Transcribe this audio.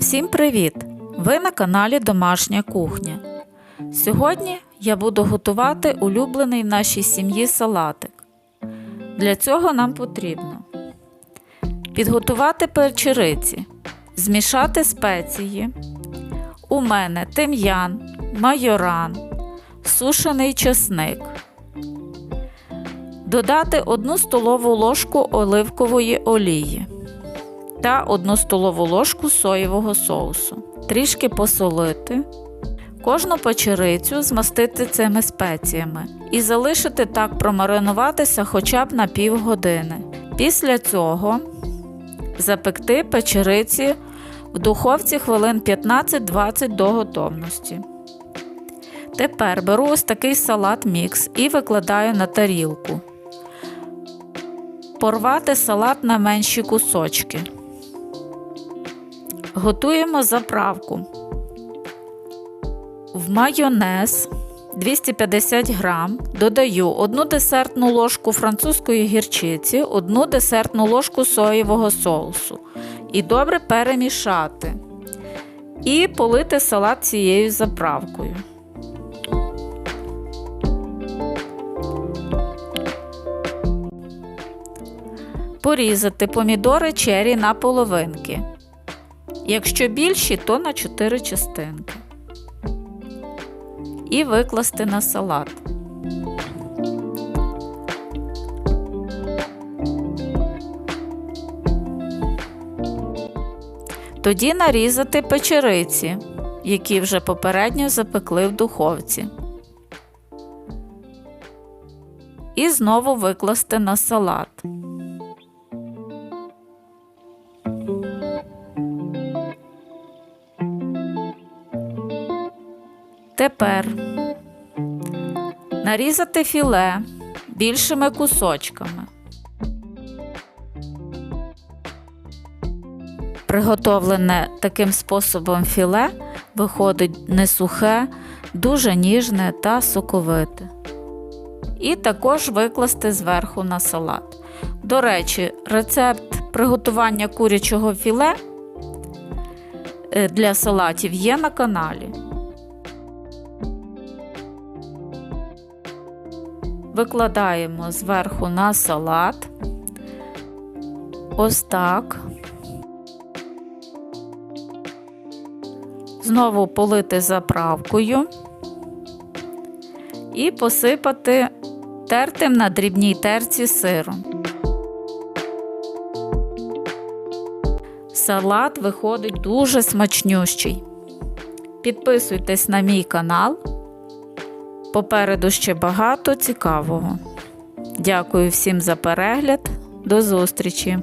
Всім привіт! Ви на каналі Домашня кухня. Сьогодні я буду готувати улюблений в нашій сім'ї салатик. Для цього нам потрібно підготувати перчериці, змішати спеції. У мене тим'ян, майоран, сушений чесник. Додати 1 столову ложку оливкової олії та 1 столову ложку соєвого соусу. Трішки посолити. Кожну печерицю змастити цими спеціями і залишити так промаринуватися хоча б на півгодини. Після цього запекти печериці в духовці хвилин 15-20 до готовності. Тепер беру ось такий салат мікс і викладаю на тарілку. Порвати салат на менші кусочки. Готуємо заправку. В майонез 250 грам додаю 1 десертну ложку французької гірчиці, 1 десертну ложку соєвого соусу і добре перемішати. І полити салат цією заправкою. Порізати помідори чері на половинки. Якщо більші, то на 4 частинки. І викласти на салат. Тоді нарізати печериці, які вже попередньо запекли в духовці. І знову викласти на салат. Тепер нарізати філе більшими кусочками. Приготовлене таким способом філе виходить не сухе, дуже ніжне та соковите. І також викласти зверху на салат. До речі, рецепт приготування курячого філе е, для салатів є на каналі. Викладаємо зверху на салат. Ось так. Знову полити заправкою і посипати тертим на дрібній терці сиром. Салат виходить дуже смачнющий. Підписуйтесь на мій канал. Попереду ще багато цікавого. Дякую всім за перегляд. До зустрічі!